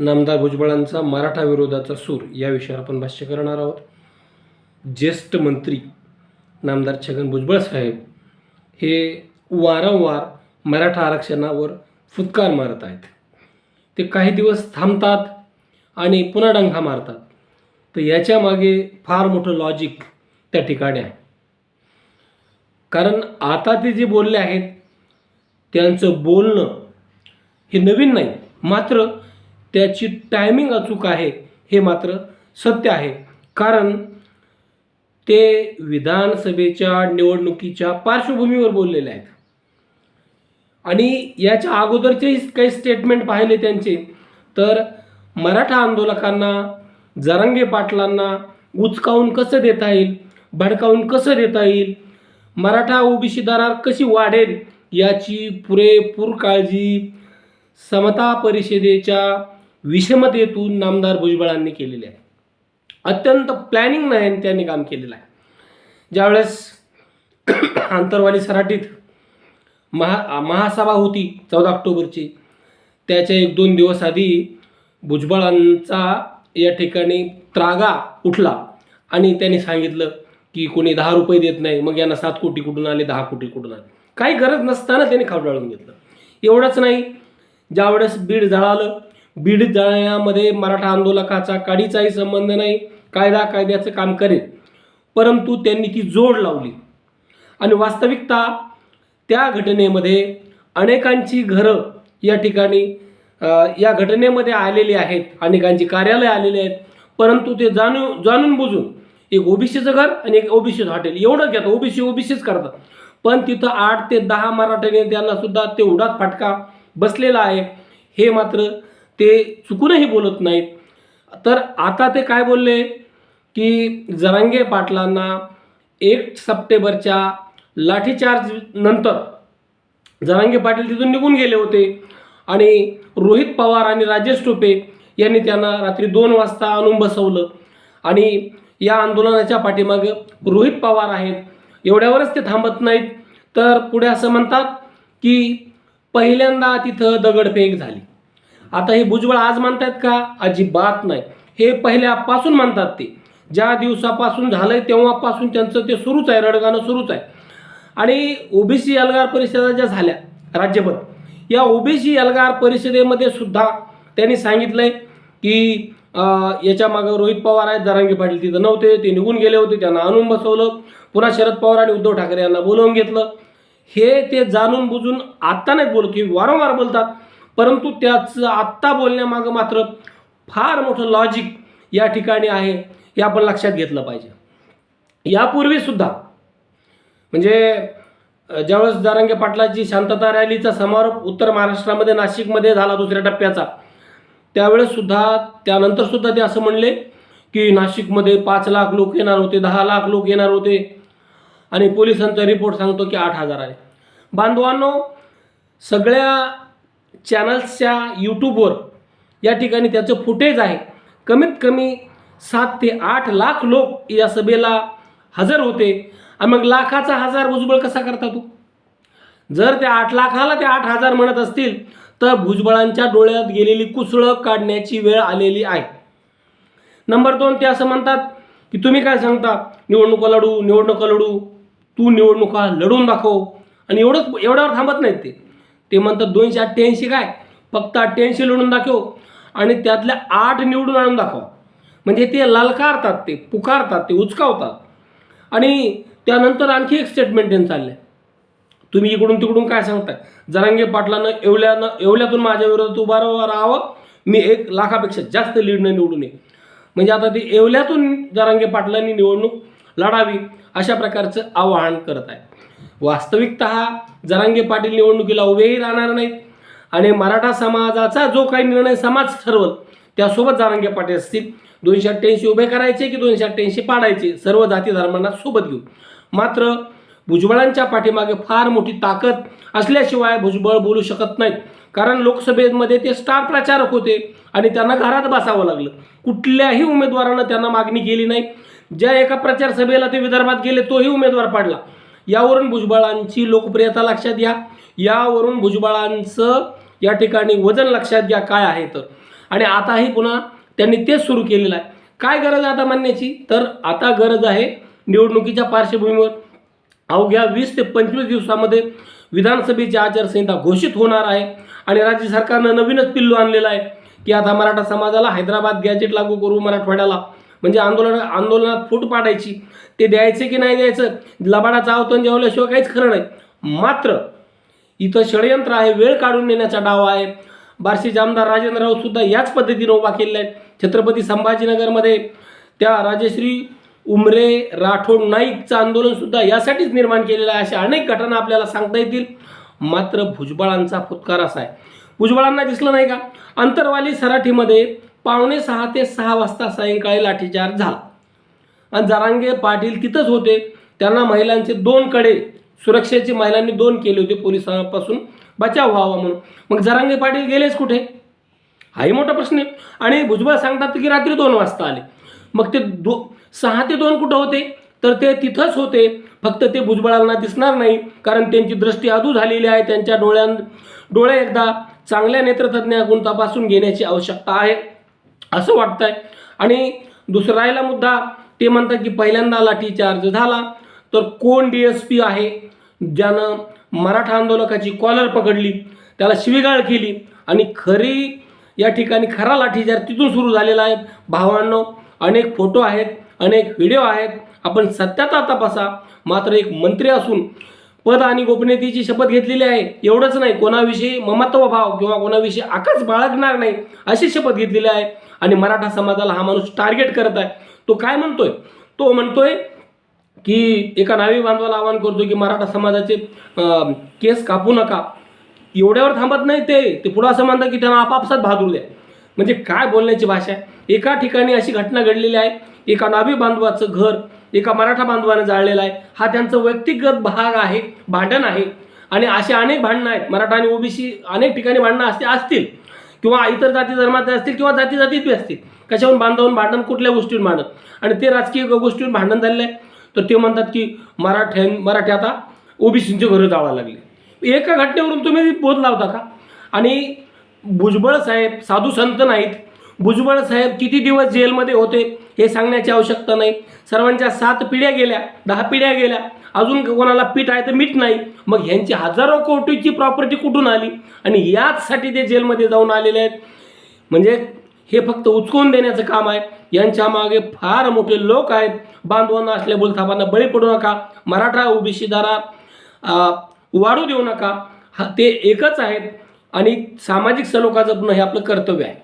नामदार भुजबळांचा मराठा विरोधाचा सूर या विषयावर आपण भाष्य करणार आहोत. ज्येष्ठ मंत्री नामदार छगन भुजबळ साहेब हे वारंवार मराठा आरक्षणावर फुत्कार मारत आहेत. ते काही दिवस थांबतात आणि पुन्हा डंखा मारतात. तर याच्यामागे फार मोठं लॉजिक त्या ठिकाणी आहे. कारण आता ते जे बोलले आहेत त्यांचं बोलणं हे नवीन नाही मात्र त्याची टायमिंग अचूक आहे हे मात्र सत्य आहे. कारण ते विधानसभेच्या निवडणुकीच्या पार्श्वभूमीवर बोललेले आहेत. आणि याच्या अगोदरचे काही स्टेटमेंट पाहिले त्यांचे. तर मराठा आंदोलकांना जरांगे पाटलांना उचकावून कसं देता येईल भडकावून कसं देता येईल मराठा ओबीसी दरार कशी वाढेल याची पुरेपूर काळजी समता परिषदेच्या विषमतेतून नामदार भुजबळांनी केलेले आहे. अत्यंत प्लॅनिंग नाही त्यांनी काम केलेलं आहे. ज्यावेळेस आंतरवाली सराटीत महा महासभा होती चौदा ऑक्टोबरची त्याच्या एक दोन दिवस आधी भुजबळांचा या ठिकाणी त्रागा उठला आणि त्यांनी सांगितलं की कोणी दहा रुपये देत नाही मग यांना सात कोटी कुठून आले दहा कोटी कुठून आले. काही गरज नसताना त्यांनी खावडाळून घेतलं. एवढंच नाही ज्यावेळेस बीड जळालं बीड जळण्यामध्ये मराठा आंदोलकाचा काडीचाही संबंध नाही कायदा कायद्याचं काम करेल. परंतु त्यांनी ती जोड लावली. आणि वास्तविकता त्या घटनेमध्ये अनेकांची घरं या ठिकाणी या घटनेमध्ये आलेली आहेत अनेकांची कार्यालय आलेली आहेत. परंतु ते जाणून जाणून बुजून एक ओबीसीचं घर आणि एक ओबीसीचं हॉटेल. एवढं घेतात ओबीसी ओबीसीच करतात. पण तिथं आठ ते दहा मराठा नेत्यांना सुद्धा तेवढाच फटका बसलेला आहे. हे मात्र ते चुकूनही बोलत नाहीत. तर आता ते काय बोलले? की जरांगे पाटलांना एक सप्टेंबरच्या लाठीचार्ज नंतर जरांगे पाटील तिथून निघून गेले होते. आणि रोहित पवार आणि राजेश टोपे यांनी त्यांना रात्री दोन वाजता आणून बसवलं. आणि या आंदोलनाच्या पाठीमागे रोहित पवार आहेत. एवढ्यावरच ते थांबत नाहीत. तर पुढे असं म्हणतात की पहिल्यांदा तिथं दगडफेक झाली. आता हे भुजबळ आज मानतायत का? अजिबात नाही. हे पहिल्यापासून मानतात ते. ज्या दिवसापासून झालंय तेव्हापासून त्यांचं ते सुरूच आहे रडगाणं सुरूच आहे. आणि ओबीसी एल्गार परिषदा ज्या झाल्या राज्यभर या ओबीसी एल्गार परिषदेमध्ये सुद्धा त्यांनी सांगितलंय की याच्या मागं रोहित पवार आहेत जरांगे पाटील तिथं नव्हते ते निघून गेले होते त्यांना आणून बसवलं. पुन्हा शरद पवार आणि उद्धव ठाकरे यांना बोलवून घेतलं. हे ते जाणून बुजून आत्ता नाही बोलत की वारंवार बोलतात. परंतु त्याचं आत्ता बोलण्यामागं मात्र फार मोठं लॉजिक या ठिकाणी आहे हे आपण लक्षात घेतलं पाहिजे. यापूर्वीसुद्धा म्हणजे ज्यावेळेस जारंगे पाटलाची शांतता रॅलीचा समारोप उत्तर महाराष्ट्रामध्ये नाशिकमध्ये झाला दुसऱ्या टप्प्याचा त्यावेळेससुद्धा त्यानंतरसुद्धा ते असं म्हणले की नाशिकमध्ये पाच लाख लोक येणार होते दहा लाख लोक येणार होते आणि पोलिसांचा रिपोर्ट सांगतो की आठ हजार आहे. बांधवांनो सगळ्या चॅनल्सच्या यूट्यूबवर या ठिकाणी त्याचं फुटेज आहे. कमीत कमी सात ते आठ लाख लोक या सभेला हजर होते. आणि मग लाखाचा हजार भुजबळ कसा करता तू? जर त्या आठ लाखाला ते आठ हजार म्हणत असतील तर भुजबळांच्या डोळ्यात गेलेली कुसळं काढण्याची वेळ आलेली आहे. नंबर दोन ते असं म्हणतात की तुम्ही काय सांगता? निवडणुका लढू निवडणुका लढू तू निवडणुका लढून दाखव. आणि एवढंच एवढ्यावर थांबत नाहीत ते. ते म्हणतात दोनशे अठ्ठ्याऐंशी काय? फक्त अठ्ठ्याऐंशी लढून दाखव आणि त्यातल्या आठ निवडून आणून दाखव. म्हणजे ते ललकारतात ते पुकारतात ते उचकावतात. आणि त्यानंतर आणखी एक स्टेटमेंट त्यांचं चाललं तुम्ही इकडून तिकडून काय सांगताय? जरांगे पाटलानं एवल्यानं एवल्यातून माझ्या विरोधात उभा राहावं. मी एक लाखापेक्षा जास्त लीडनं निवडून ये म्हणजे आता ते येवल्यातून जरांगे पाटलांनी निवडणूक लढावी अशा प्रकारचं आवाहन करत आहे. वास्तविकत जरांगे पाटील निवडणुकीला उभेही राहणार नाहीत. आणि मराठा समाजाचा जो काही निर्णय समाज ठरवल त्यासोबत जरांगे पाटील असतील. दोनशे अठ्ठ्याऐंशी उभे करायचे की दोनशे अठ्ठ्याऐंशी पाडायचे सर्व जाती धर्मांना सोबत घेऊन. मात्र भुजबळांच्या पाठीमागे फार मोठी ताकद असल्याशिवाय भुजबळ बोलू शकत नाहीत. कारण लोकसभेमध्ये ते स्टार प्रचारक होते आणि त्यांना घरात बसावं लागलं. कुठल्याही उमेदवारानं त्यांना मागणी केली नाही. ज्या एका प्रचार सभेला ते विदर्भात गेले तोही उमेदवार पाडला. यावरून भुजबळांची लोकप्रियता लक्षात घ्या. यावरून भुजबळांचं या ठिकाणी वजन लक्षात घ्या काय आहे तर. आणि आताही पुन्हा त्यांनी तेच सुरू केलेलं आहे. काय गरज आहे आता मानण्याची तर आता गरज आहे निवडणुकीच्या पार्श्वभूमीवर. अवघ्या वीस ते पंचवीस दिवसामध्ये विधानसभेची आचारसंहिता घोषित होणार आहे. आणि राज्य सरकारनं नवीनच पिल्लू आणलेलं आहे. की आता मराठा समाजाला हैदराबाद गॅजेट लागू करू मराठवाड्याला. म्हणजे आंदोलन आंदोलनात फूट पाडायची. ते द्यायचे की नाही द्यायचं? लबाडाचा आवतन जेवल्याशिवाय काहीच खरं नाही. मात्र इथं षडयंत्र आहे वेळ काढून नेण्याचा डाव आहे. बार्शीचे आमदार राजेंद्र सुद्धा याच पद्धतीने उभा केलेला आहे. छत्रपती संभाजीनगरमध्ये त्या राजश्री उमरे राठोड नाईकचं आंदोलनसुद्धा यासाठीच निर्माण केलेलं आहे अशा अनेक घटना आपल्याला सांगता येतील. मात्र भुजबळांचा फुतकार असा आहे. भुजबळांना दिसलं नाही का? अंतरवाली सराठीमध्ये पावणे सहा ते सहा वाजता सायंकाळी लाठीचार्ज झाला. आणि जरांगे पाटील तिथंच होते. त्यांना महिलांचे दोन कडे सुरक्षेचे महिलांनी दोन केले होते पोलिसांपासून बचाव व्हावा म्हणून. मग जरांगे पाटील गेलेच कुठे? हाही मोठा प्रश्न आहे. आणि भुजबळ सांगतात की रात्री दोन वाजता आले. मग ते दो सहा ते दोन कुठं होते? तर ते तिथंच होते. फक्त ते भुजबळांना दिसणार नाही कारण त्यांची दृष्टी अधू झालेली आहे. त्यांच्या डोळ्यां डोळे एकदा चांगल्या नेत्रतज्ञाकडून तपासून घेण्याची आवश्यकता आहे असं वाटतं आहे आणि दुसरा राहिला मुद्दा ते म्हणतात की पहिल्यांदा लाठीचार्ज झाला तर कोण डी एस पी आहे? ज्यानं मराठा आंदोलकाची कॉलर पकडली त्याला शिवीगाळ केली आणि खरी या ठिकाणी खरा लाठीचार्ज तिथून सुरू झालेला आहे भावांनो अनेक फोटो आहेत अनेक व्हिडिओ आहेत आपण सत्याचा तपासा मात्र एक मंत्री असून पद आणि गोपनीयतेची शपथ घेतलेली आहे. एवढंच नाही कोणाविषयी ममत्व भाव किंवा कोणाविषयी आकाश बाळगणार नाही अशी शपथ घेतलेली आहे. आणि मराठा समाजाला हा माणूस टार्गेट करत आहे. तो काय म्हणतोय? तो म्हणतोय की एका नावी बांधवाला आवाहन करतो की मराठा समाजाचे केस कापू नका. एवढ्यावर थांबत नाही ते. ते पुढं असं म्हणतात की त्यांना आपापसात भादरू द्या. म्हणजे काय बोलण्याची भाषा आहे? एका ठिकाणी अशी घटना घडलेली आहे. एका नाभी बांधवाचं घर एका मराठा बांधवानं जाळलेला आहे. हा त्यांचा व्यक्तिगत भाग आहे भांडण आहे. आणि असे अनेक भांडणं आहेत. मराठा आणि ओबीसी अनेक ठिकाणी भांडणं असते असतील. किंवा इतर जाती धर्माचे असतील किंवा जाती जातीत बी असतील. कशाहून बांधावून भांडण कुठल्या गोष्टीवर भांडण? आणि ते राजकीय गोष्टीवर भांडण झालेलं आहे. तर ते म्हणतात की मराठ्यां मराठी आता ओबीसींचे घरं जावा लागले. एका घटनेवरून तुम्ही बोध लावता का? आणि भुजबळ साहेब साधू संत नाहीत. भुजबळ साहेब किती दिवस जेलमध्ये होते हे सांगण्याची आवश्यकता नाही. सर्वांच्या सात पिढ्या गेल्या दहा पिढ्या गेल्या अजून कोणाला पीठ आहे तर मीठ नाही. मग ह्यांची हजारो कोटीची प्रॉपर्टी कुठून आली? आणि याचसाठी ते जेलमध्ये जाऊन आलेले आहेत. म्हणजे हे फक्त उचकून देण्याचं काम आहे. यांच्या मागे फार मोठे लोक आहेत. बांधवांना असल्या बोलथापांना बळी पडू नका. मराठा ओबीसीदारा वाढू देऊ नका. हा ते एकच आहेत. आणि सामाजिक सलोखा जपणं हे आपलं कर्तव्य आहे.